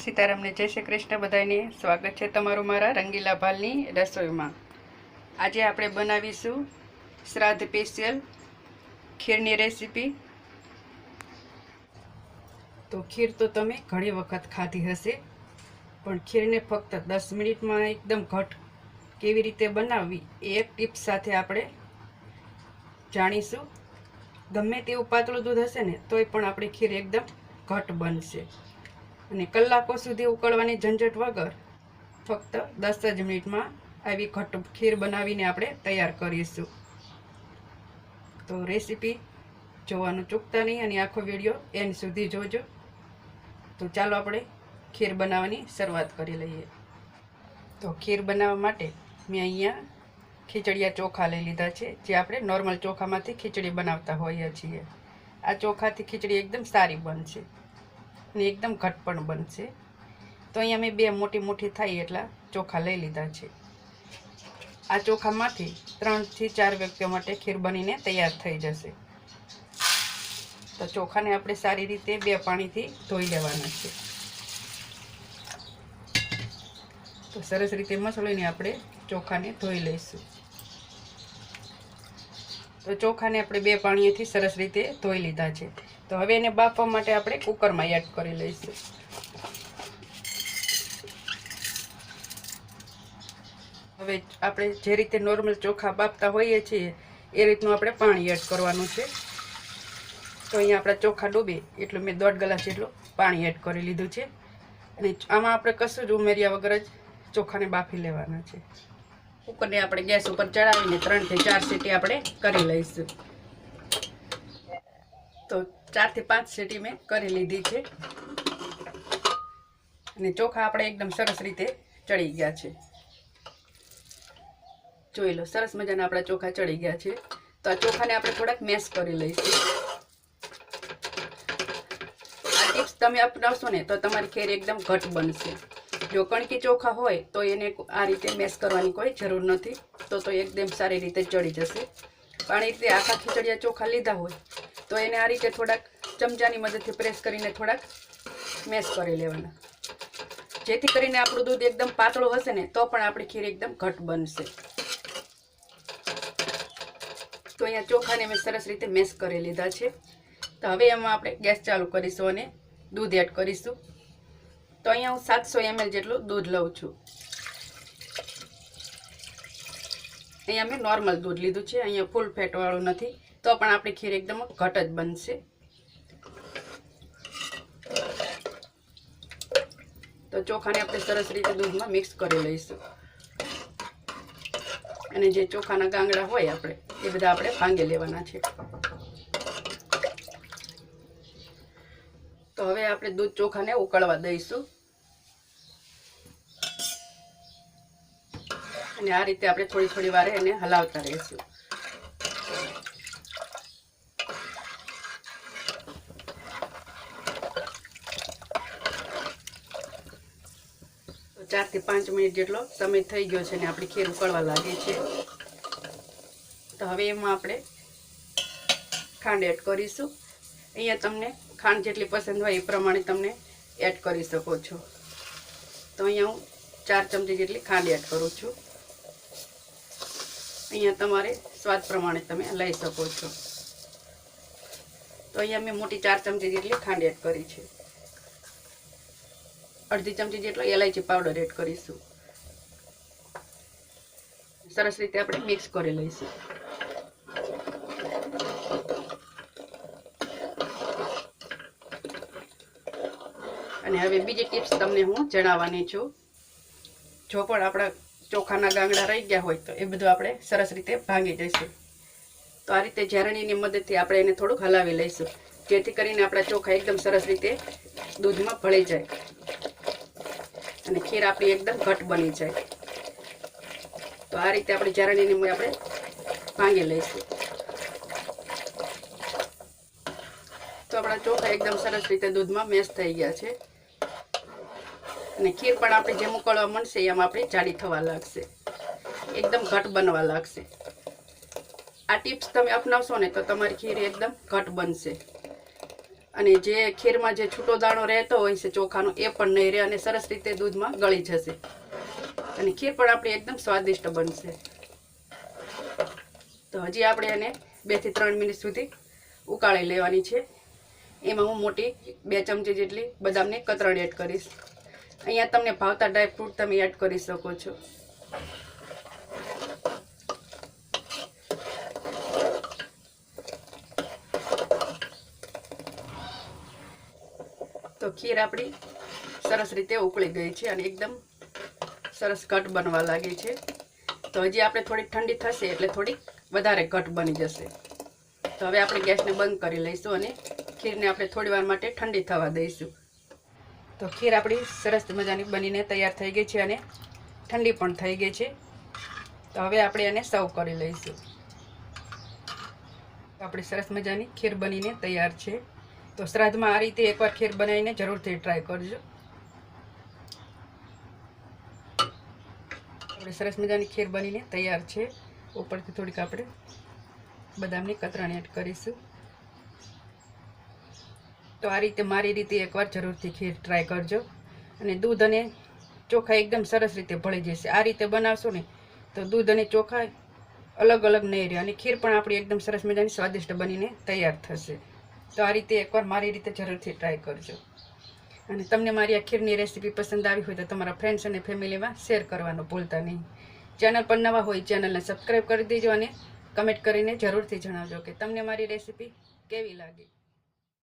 સીતારામને જય શ્રી કૃષ્ણ બધાને સ્વાગત છે તમારું મારા રંગીલા ભાલની રસોઈમાં. આજે આપણે બનાવીશું શ્રાદ્ધ સ્પેશિયલ ખીરની રેસીપી. તો ખીર તો તમે ઘણી વખત ખાધી હશે, પણ ખીરને ફક્ત દસ મિનિટમાં એકદમ ઘટ કેવી રીતે બનાવવી એ એક ટીપ સાથે આપણે જાણીશું. ગમે તેવું પાતળું દૂધ હશે ને, તોય પણ આપણી ખીર એકદમ ઘટ બનશે. અને કલાકો સુધી ઉકળવાની ઝંઝટ વગર ફક્ત દસ જ મિનિટમાં આવી ઘટ ખીર બનાવીને આપણે તૈયાર કરીશું. તો રેસીપી જોવાનું ચૂકતા નહીં અને આખો વીડિયો એન્ડ સુધી જોજો. તો ચાલો આપણે ખીર બનાવવાની શરૂઆત કરી લઈએ. તો ખીર બનાવવા માટે મેં અહીંયા ખીચડિયા ચોખા લઈ લીધા છે, જે આપણે નોર્મલ ચોખામાંથી ખીચડી બનાવતા હોઈએ છીએ. આ ચોખાથી ખીચડી એકદમ સારી બનશે. અને એકદમ ઘટ પણ બનશે. તો અહીંયા મેં બે મોટી મોટી થાય એટલા ચોખા લઈ લીધા છે. આ ચોખામાંથી ત્રણથી ચાર વ્યક્તિઓ માટે ખીર બનીને તૈયાર થઈ જશે. તો ચોખાને આપણે સારી રીતે બે પાણીથી ધોઈ લેવાના છે. તો સરસ રીતે મસળીને આપણે ચોખાને ધોઈ લઈશું. તો ચોખાને આપણે બે પાણીએથી સરસ રીતે ધોઈ લીધા છે. તો હવે એને બાફવા માટે આપણે કુકરમાં એડ કરી લઈશું. હવે આપણે જે રીતે નોર્મલ ચોખા બાફતા હોઈએ છીએ, એ રીતનું આપણે પાણી એડ કરવાનું છે. તો અહીંયા આપણા ચોખા ડૂબે, એટલું મેં દોઢ ગ્લાસ જેટલું પાણી એડ કરી લીધું છે. અને આમાં આપણે કશું જ ઉમેર્યા વગર જ ચોખાને બાફી લેવાના છે. કુકરને આપણે ગેસ ઉપર ચડાવીને ત્રણથી ચાર સીટી આપણે કરી લઈશું. તો ચારથી પાંચ સીટી મેં કરી લીધી છે. અને ચોખા આપણે એકદમ સરસ રીતે ચડી ગયા છે. જોઈ લો, સરસ મજાના આપણા ચોખા ચડી ગયા છે. તો આ ચોખાને આપણે થોડાક મેશ કરી લઈશું. આ ટિપ્સ તમે અપનાવશો ને તો તમારી ખેર એકદમ ઘટ બનશે. જો કણકી ચોખા હોય તો એને આ રીતે મેશ કરવાની કોઈ જરૂર નથી. તો તો એકદમ સારી રીતે ચડી જશે. પણ રીતે આખા ખીચડિયા ચોખા લીધા હોય તો એને આ રીતે થોડાક ચમચાની મદદથી પ્રેસ કરીને થોડાક મેશ કરી લેવાના. જેથી કરીને આપણું દૂધ એકદમ પાતળું હશે ને, તો પણ આપણી ખીર એકદમ ઘટ બનશે. તો અહીંયા ચોખાને મેં સરસ રીતે મેશ કરી લીધા છે. તો હવે એમાં આપણે ગેસ ચાલુ કરીશું અને દૂધ એડ કરીશું. તો અહીંયા હું સાતસો એમએલ જેટલું દૂધ લઉં છું. અહીંયા મેં નોર્મલ દૂધ લીધું છે, અહીંયા ફૂલ ફેટવાળું નથી. તો પણ આપણી ખીર એકદમ ઘટ જ બનશે. તો ચોખાને આપણે સરસ રીતે દૂધમાં મિક્સ કરી લઈશું. અને જે ચોખાના ગાંગડા હોય આપણે, એ બધા આપણે ભાંગી લેવાના છે. તો હવે આપણે દૂધ ચોખાને ઉકળવા દઈશું. અને આ રીતે આપણે થોડી થોડી વારે એને હલાવતા રહીશું. ચારથી પાંચ મિનિટ જેટલો સમય થઈ ગયો છે ને આપણી ખીર ઉકળવા લાગી છે. તો હવે એમાં આપણે ખાંડ એડ કરીશું. અહીંયા તમને ખાંડ જેટલી પસંદ હોય એ પ્રમાણે તમને એડ કરી શકો છો. તો અહીંયા હું ચાર ચમચી જેટલી ખાંડ એડ કરું છું. અહીંયા તમારે સ્વાદ પ્રમાણે તમે લઈ શકો છો. તો અહીંયા મેં મોટી ચાર ચમચી જેટલી ખાંડ એડ કરી છે. અડધી ચમચી જેટલો એલાયચી પાવડર એડ કરીશું. સરસ રીતે આપણે મિક્સ કરી લઈશું. અને હવે બીજી ટિપ્સ તમને હું જણાવવાની છું. જો પણ આપણા ચોખાના ગાંગડા રહી ગયા હોય તો એ બધું આપણે સરસ રીતે ભાંગી જઈશું. તો આ રીતે ઝારણીની મદદથી આપણે એને થોડુંક હલાવી લઈશું. જેથી કરીને આપણા ચોખા એકદમ સરસ રીતે દૂધમાં ભળી જાય. અને ખીર આપણી એકદમ ઘટ બની જાય. તો આ રીતે આપણે ઝારણીની આપણે ભાંગી લઈશું. તો આપણા ચોખા એકદમ સરસ રીતે દૂધમાં મેશ થઈ ગયા છે. અને ખીર પણ આપણે જેમ ઉકળવા મળશે એમ આપણી જાડી થવા લાગશે. એકદમ ઘટ બનવા લાગશે. આ ટિપ્સ તમે અપનાવશો ને તો તમારી ખીર એકદમ ઘટ બનશે. અને જે ખીરમાં જે છૂટો દાણો રહેતો હોય છે ચોખાનો, એ પણ નહીં રહે અને સરસ રીતે દૂધમાં ગળી જશે. અને ખીર પણ આપણી એકદમ સ્વાદિષ્ટ બનશે. તો હજી આપણે એને બેથી ત્રણ મિનિટ સુધી ઉકાળી લેવાની છે. એમાં હું મોટી બે ચમચી જેટલી બદામની કતરણ એડ કરીશ. અહીંયા તમને ભાવતા ડ્રાય ફ્રૂટ તમે એડ કરી શકો છો. તો ખીર આપણી સરસ રીતે ઉકળી ગઈ છે અને એકદમ સરસ ઘટ બનવા લાગી છે. તો હજી આપણે થોડીક ઠંડી થશે એટલે થોડીક વધારે ઘટ બની જશે. તો હવે આપણે ગેસને બંધ કરી લઈશું અને ખીરને આપણે થોડી વાર માટે ઠંડી થવા દઈશું. તો ખીર આપણી સરસ મજાની બનીને તૈયાર થઈ ગઈ છે અને ઠંડી પણ થઈ ગઈ છે. તો હવે આપણે એને સર્વ કરી લઈશું. આપણી સરસ મજાની ખીર બનીને તૈયાર છે. તો શ્રાદ્ધમાં આ રીતે એકવાર ખીર બનાવીને જરૂરથી ટ્રાય કરજો. આપણે સરસ મજાની ખીર બનીને તૈયાર છે. ઉપરથી થોડીક આપણે બદામની કતરણ એડ કરીશું. તો આ રીતે મારી રીતે એકવાર જરૂરથી ખીર ટ્રાય કરજો. અને દૂધ અને ચોખા એકદમ સરસ રીતે ભળી જશે. આ રીતે બનાવશો ને તો દૂધ અને ચોખા અલગ અલગ નહીં રહે અને ખીર પણ આપણી એકદમ સરસ મજાની સ્વાદિષ્ટ બનીને તૈયાર થશે. તો આ રીતે એકવાર મારી રીતે જરૂરથી ટ્રાય કરજો. અને તમને મારી આ ખીરની રેસીપી પસંદ આવી હોય તો તમારા ફ્રેન્ડ્સ અને ફેમિલીમાં શેર કરવાનું ભૂલતા નહીં. ચેનલ પર નવા હોય ચેનલને સબસ્ક્રાઈબ કરી દેજો અને કમેન્ટ કરીને જરૂરથી જણાવજો કે તમને મારી રેસીપી કેવી લાગી.